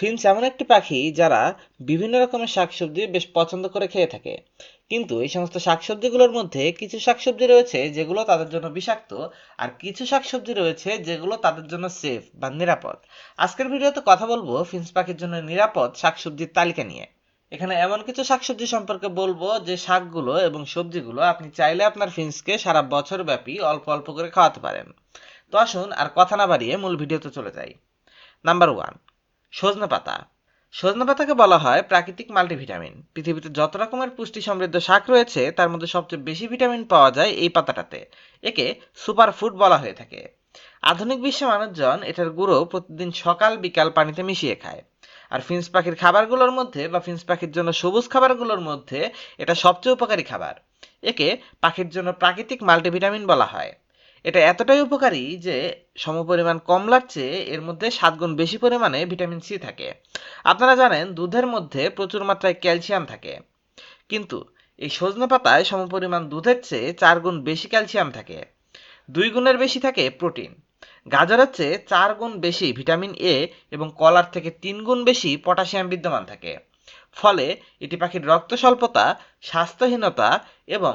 Finch এমন একটি পাখি যারা বিভিন্ন রকমের শাকসবজি বেশ পছন্দ করে খেয়ে থাকে। কিন্তু এই সমস্ত শাকসবজিগুলোর মধ্যে কিছু শাকসবজি রয়েছে যেগুলো তাদের জন্য বিষাক্ত আর কিছু শাকসবজি রয়েছে যেগুলো তাদের জন্য সেফ বা নিরাপদ। আজকের ভিডিওতে কথা বলব ফিঞ্চ পাখির জন্য নিরাপদ শাকসবজির তালিকা নিয়ে। এখানে এমন কিছু শাকসবজি সম্পর্কে বলব যে শাকগুলো এবং সবজিগুলো আপনি চাইলে আপনার ফিন্সকে সারা বছর ব্যাপী অল্প অল্প করে খাওয়াতে পারেন। তো আসুন আর কথা না বাড়িয়ে মূল ভিডিওতে চলে যাই। নাম্বার ওয়ান সজনে পাতা। সজনে পাতাকে বলা হয় প্রাকৃতিক মাল্টিভিটামিন। পৃথিবীতে যত রকমের পুষ্টি সমৃদ্ধ শাক রয়েছে, তার মধ্যে সবচেয়ে বেশি ভিটামিন পাওয়া যায় এই পাতাটাতে। একে সুপার ফুড বলা হয়ে থাকে। আধুনিক বিশ্বে মানুষজন এটার গুঁড়ো প্রতিদিন সকাল বিকাল পানিতে মিশিয়ে খায়। আর ফিন্স পাখির খাবারগুলোর মধ্যে বা ফিন্স পাখির জন্য সবুজ খাবারগুলোর মধ্যে এটা সবচেয়ে উপকারী খাবার। একে পাখির জন্য প্রাকৃতিক মাল্টিভিটামিন বলা হয়। এটা এতটাই উপকারী যে সমপরিমাণ কমলার চেয়ে এর মধ্যে সাত গুণ বেশি পরিমাণে ভিটামিন সি থাকে। আপনারা জানেন দুধের মধ্যে প্রচুর মাত্রায় ক্যালসিয়াম থাকে। কিন্তু এই সজনে পাতায় সমপরিমাণ দুধের চেয়ে চার গুণ বেশি ক্যালসিয়াম থাকে। দুই গুণের বেশি থাকে প্রোটিন। গাজরের চেয়ে চার গুণ বেশি ভিটামিন এ এবং কলার থেকে তিন গুণ বেশি পটাশিয়াম বিদ্যমান থাকে। ফলে এটি পাখির রক্ত স্বল্পতা স্বাস্থ্যহীনতা এবং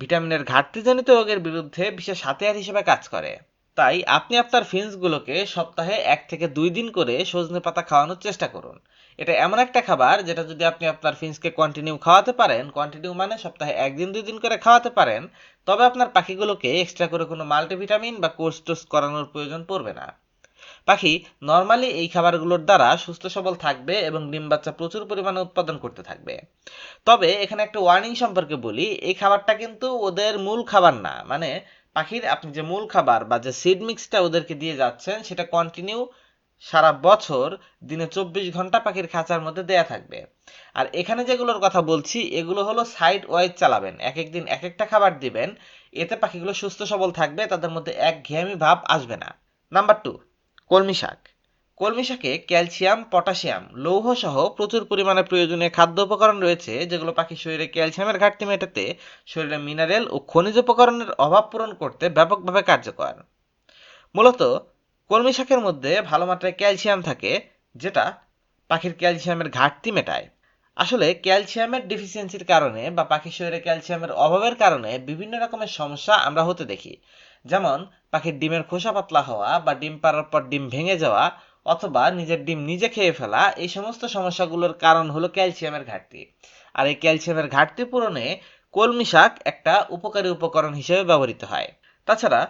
ভিটামিনের ঘাটতিজনিত রোগের বিরুদ্ধে বিশেষ হাতিয়ার হিসেবে কাজ করে। তাই আপনি আপনার ফিন্সগুলোকে সপ্তাহে এক থেকে দুই দিন করে সজনে পাতা খাওয়ানোর চেষ্টা করুন। এটা এমন একটা খাবার যেটা যদি আপনি আপনার ফিন্সকে কন্টিনিউ খাওয়াতে পারেন কন্টিনিউ মানে সপ্তাহে একদিন, দুই দিন করে খাওয়াতে পারেন, তবে আপনার পাখিগুলোকে এক্সট্রা করে কোনো মাল্টিভিটামিন বা কোর্স টোস করানোর প্রয়োজন পড়বে না। পাখি নর্মালি এই খাবারগুলোর দ্বারা সুস্থ, সবল থাকবে এবং ডিম বাচ্চা প্রচুর পরিমাণে উৎপাদন করতে থাকবে। তবে এখানে একটা ওয়ার্নিং সম্পর্কে বলি, এই খাবারটা কিন্তু ওদের মূল খাবার না। মানে পাখির আপনি যে মূল খাবার বা যে সিড মিক্সটা ওদেরকে দিয়ে যাচ্ছেন, সেটা কন্টিনিউ সারা বছর দিনে চব্বিশ ঘণ্টা পাখির খাঁচার মধ্যে দেয়া থাকবে। আর এখানে যেগুলোর কথা বলছি, এগুলো হলো সাইড ওয়াইজ চালাবেন। এক এক দিন এক একটা খাবার দিবেন, এতে পাখিগুলো সুস্থ, সবল থাকবে, তাদের মধ্যে এক ঘেয়ামি ভাব আসবে না। নাম্বার টু কলমি শাক। কলমি শাকে ক্যালসিয়াম, পটাশিয়াম লৌহ সহ প্রচুর পরিমাণে প্রয়োজনীয় খাদ্য উপকরণ রয়েছে, যেগুলো পাখির শরীরে ক্যালসিয়ামের ঘাটতি মেটাতে শরীরে মিনারেল ও খনিজ উপকরণের অভাব পূরণ করতে ব্যাপকভাবে কার্যকর। মূলত, কলমি শাকের মধ্যে ভালো মাত্রায় ক্যালসিয়াম থাকে, যেটা পাখির ক্যালসিয়ামের ঘাটতি মেটায়। আসলে, ক্যালসিয়ামের ডিফিসিয়েন্সির কারণে বা পাখির শরীরে ক্যালসিয়ামের অভাবের কারণে বিভিন্ন রকমের সমস্যা আমরা হতে দেখি। যেমন পাখির ডিমের খোসা পাতলা হওয়া বা ডিম পাড়ার পর ডিম ভেঙে যাওয়া অথবা নিজের ডিম নিজে খেয়ে ফেলা, এই সমস্ত সমস্যাগুলোর কারণ হলো ক্যালসিয়ামের ঘাটতি। আর এই ক্যালসিয়ামের ঘাটতি পূরণে কলমি শাক একটা উপকারী উপকরণ হিসেবে ব্যবহৃত হয়। তাছাড়া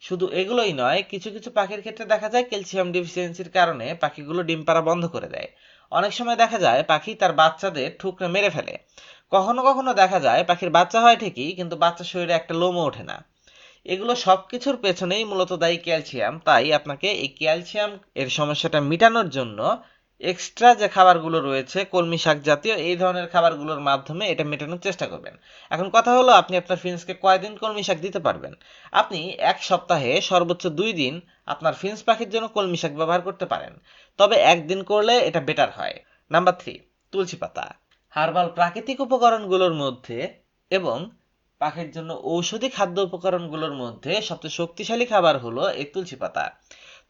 শুধু এগুলোই নয়, কিছু কিছু পাখির ক্ষেত্রে দেখা যায় ক্যালসিয়াম ডেফিসিয়েন্সির কারণে পাখিগুলো ডিম পাড়া বন্ধ করে দেয়। অনেক সময় দেখা যায় পাখি তার বাচ্চাদের ঠুকরে মেরে ফেলে। কখনো কখনো দেখা যায় পাখির বাচ্চা হয় ঠিকই, কিন্তু বাচ্চার শরীরে একটা লোমও ওঠে না। এগুলো সব কিছুর পেছনেই মূলত দায়ী ক্যালসিয়াম। তাই আপনাকে এই ক্যালসিয়াম এর সমস্যাটা মেটানোর জন্য এক্সট্রা যে খাবারগুলো রয়েছে, কলমি শাক জাতীয়, এই ধরনের খাবারগুলোর মাধ্যমে এটা মেটানোর চেষ্টা করবেন। এখন কথা হলো, আপনি আপনার ফিন্সকে কয়দিন কলমি শাক দিতে পারবেন? আপনি এক সপ্তাহে সর্বোচ্চ দুই দিন আপনার ফিন্স পাখির জন্য কলমি শাক ব্যবহার করতে পারেন। তবে একদিন করলে এটা বেটার হয়। নাম্বার থ্রি তুলসী পাতা। হার্বাল প্রাকৃতিক উপকরণগুলোর মধ্যে এবং পাখির জন্য ঔষধি খাদ্য উপকরণগুলোর মধ্যে সবচেয়ে শক্তিশালী খাবার হলো এই তুলসী পাতা।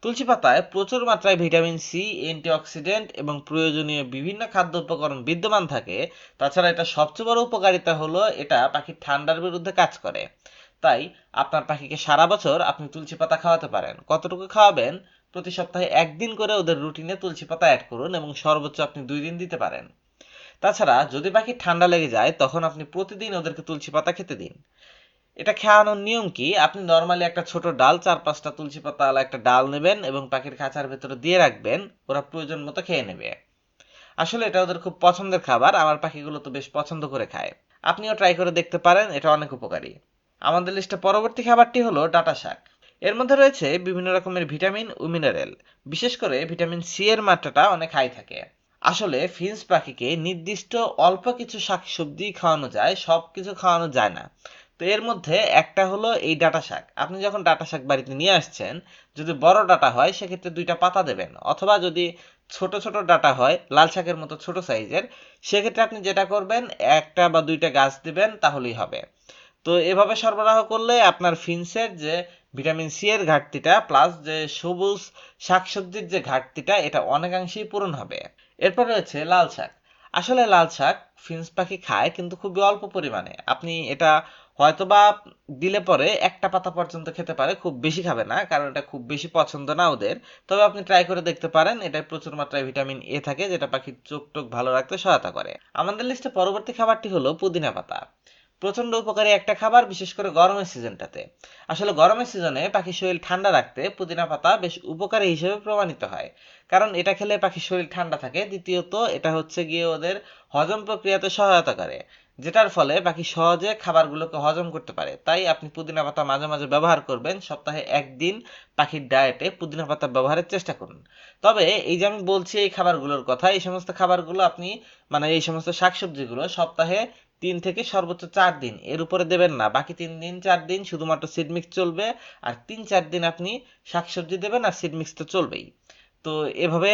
তুলসী পাতায় প্রচুর মাত্রায় ভিটামিন সি, অ্যান্টিঅক্সিডেন্ট এবং প্রয়োজনীয় বিভিন্ন খাদ্য উপকরণ বিদ্যমান থাকে। তাছাড়া এটা সবচেয়ে বড় উপকারিতা হলো এটা পাখির ঠান্ডার বিরুদ্ধে কাজ করে। তাই আপনার পাখিকে সারা বছর আপনি তুলসী পাতা খাওয়াতে পারেন। কতটুকু খাওয়াবেন? প্রতি সপ্তাহে একদিন করে ওদের রুটিনে তুলসী পাতা অ্যাড করুন এবং সর্বোচ্চ আপনি দুই দিন দিতে পারেন। তাছাড়া যদি পাখির ঠান্ডা লেগে যায়, তখন আপনি প্রতিদিন ওদেরকে তুলসী পাতা খেতে দিন। এটা খাওয়ানোর নিয়ম কি? আপনি নর্মালি একটা ছোট ডাল, চার পাঁচটা তুলসী পাতা একটা ডাল নেবেন এবং পাখির খাঁচার ভেতরে দিয়ে রাখবেন, ওরা প্রয়োজন মতো খেয়ে নেবে। আসলে এটা ওদের খুব পছন্দের খাবার, আমার পাখিগুলো তো বেশ পছন্দ করে খায়। আপনিও ট্রাই করে দেখতে পারেন, এটা অনেক উপকারী। আমাদের লিস্টে পরবর্তী খাবারটি হলো ডাটা শাক। এর মধ্যে রয়েছে বিভিন্ন রকমের ভিটামিন ও মিনারেল বিশেষ করে ভিটামিন সি এর মাত্রাটা অনেক হাই থাকে। আসলে ফিন্স পাখিকে নির্দিষ্ট অল্প কিছু শাকসবজি খাওয়ানো যায় সব কিছু খাওয়ানো যায় না। তো এর মধ্যে একটা হলো এই ডাটা শাক। আপনি যখন ডাটা শাক বাড়িতে নিয়ে আসছেন, যদি বড় ডাটা হয়, সেক্ষেত্রে দুইটা পাতা দেবেন। অথবা যদি ছোট ছোট ডাটা হয়, লাল শাকের মতো ছোট সাইজের, সেক্ষেত্রে আপনি যেটা করবেন, একটা বা দুইটা গাছ দিবেন, তাহলেই হবে। তো এভাবে সরবরাহ করলে আপনার ফিন্সের যে ভিটামিন সি এর ঘাটতিটা, প্লাস যে সবুজ শাকসবজির যে ঘাটতিটা, এটা অনেকাংশেই পূরণ হবে। এরপর রয়েছে লাল শাক। আসলে লাল শাক ফিন্স পাখি খায় কিন্তু খুবই অল্প পরিমাণে। আপনি এটা হয়তোবা দিলে পরে একটা পাতা পর্যন্ত খেতে পারে, খুব বেশি খাবে না, কারণ এটা খুব বেশি পছন্দ না ওদের। তবে আপনি ট্রাই করে দেখতে পারেন এটা প্রচুর মাত্রায় ভিটামিন এ থাকে, যেটা পাখির চোখ টোক ভালো রাখতে সহায়তা করে। আমাদের লিস্টে পরবর্তী খাবারটি হলো পুদিনা পাতা। প্রচণ্ড উপকারী একটা খাবার, বিশেষ করে গরমের সিজনটাতে আসলে গরমের সিজনে পাখির শরীর ঠান্ডা রাখতে পুদিনা পাতা বেশ উপকারী হিসেবে প্রমাণিত হয়। কারণ এটা খেলে পাখির শরীর ঠান্ডা থাকে। দ্বিতীয়ত, এটা হচ্ছে গিয়ে ওদের হজম প্রক্রিয়াতে সহায়তা করে, যেটার ফলে পাখি সহজে খাবারগুলোকে হজম করতে পারে। তাই আপনি পুদিনা পাতা মাঝে মাঝে ব্যবহার করবেন। সপ্তাহে একদিন পাখির ডায়েটে পুদিনা পাতা ব্যবহারের চেষ্টা করুন। তবে এই যে আমি বলছি এই খাবারগুলোর কথা, এই সমস্ত খাবারগুলো আপনি মানে এই সমস্ত শাকসবজিগুলো সপ্তাহে তিন থেকে সর্বোচ্চ চার দিন। এর উপরে দেবেন না। বাকি তিন দিন, চার দিন শুধুমাত্র সিড মিক্স চলবে আর তিন, চার দিন আপনি শাকসবজি দেবেন আর সিড মিক্স তো চলবেই। তো এভাবে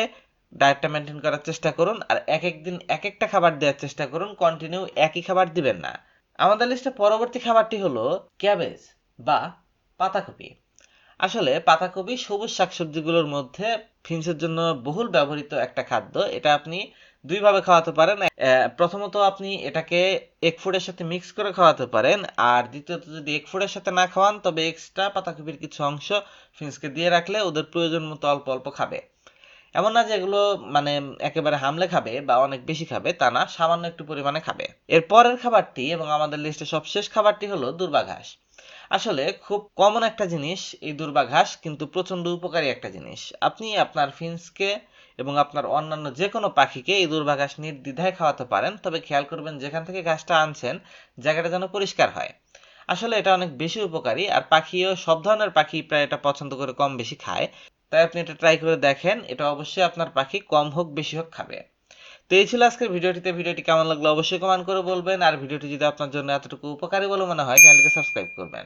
ডায়েটটা মেনটেন করার চেষ্টা করুন আর এক এক দিন এক একটা খাবার দেওয়ার চেষ্টা করুন। কন্টিনিউ একই খাবার দিবেন না। আমাদের লিস্টে পরবর্তী খাবারটি হলো ক্যাবেজ বা পাতাকপি। আসলে পাতাকপি সবুজ শাকসবজিগুলোর মধ্যে ফিন্সের জন্য বহুল ব্যবহৃত একটা খাদ্য। এটা আপনি দুইভাবে খাওয়াতে পারেন। প্রথমত আপনি এটাকে এগ ফুডের সাথে মিক্স করে খাওয়াতে পারেন। আর দ্বিতীয়ত যদি এগ ফুডের সাথে না খাওয়ান, তবে এক্সট্রা পাতাকপির কিছু অংশ ফিন্সকে দিয়ে রাখলে ওদের প্রয়োজন মতো অল্প অল্প খাবে। এমন না যে এগুলো মানে একেবারে হামলে খাবে বা অনেক বেশি খাবে, তা না, সামান্য একটু পরিমাণে খাবে। এর পরের খাবারটি এবং আমাদের লিস্টে সবশেষ খাবারটি হলো দুর্বাঘাস। আসলে খুব কমন একটা জিনিস এই দুর্বাঘাস, কিন্তু প্রচণ্ড উপকারী একটা জিনিস। আপনি আপনার ফিন্সকে এবং আপনার অন্যান্য যে কোনো পাখিকে এই দুর্বাঘাস নির্দ্বিধায় খাওয়াতে পারেন, তবে খেয়াল করবেন যেখান থেকে ঘাসটা আনছেন, জায়গাটা যেন পরিষ্কার হয়। আসলে এটা অনেক বেশি উপকারী, আর পাখিও সব ধরনের পাখি প্রায় এটা পছন্দ করে কম বেশি খায়। তাই আপনি এটা ট্রাই করে দেখেন, এটা অবশ্যই আপনার পাখি কম হোক বেশি হোক খাবে। তো এই ছিল আজকের ভিডিওটিতে। ভিডিওটি কেমন লাগল অবশ্যই কমেন্ট করে বলবেন, আর ভিডিওটি যদি আপনার জন্য এতটুকু উপকারী বলে মনে হয় চ্যানেলকে সাবস্ক্রাইব করবেন।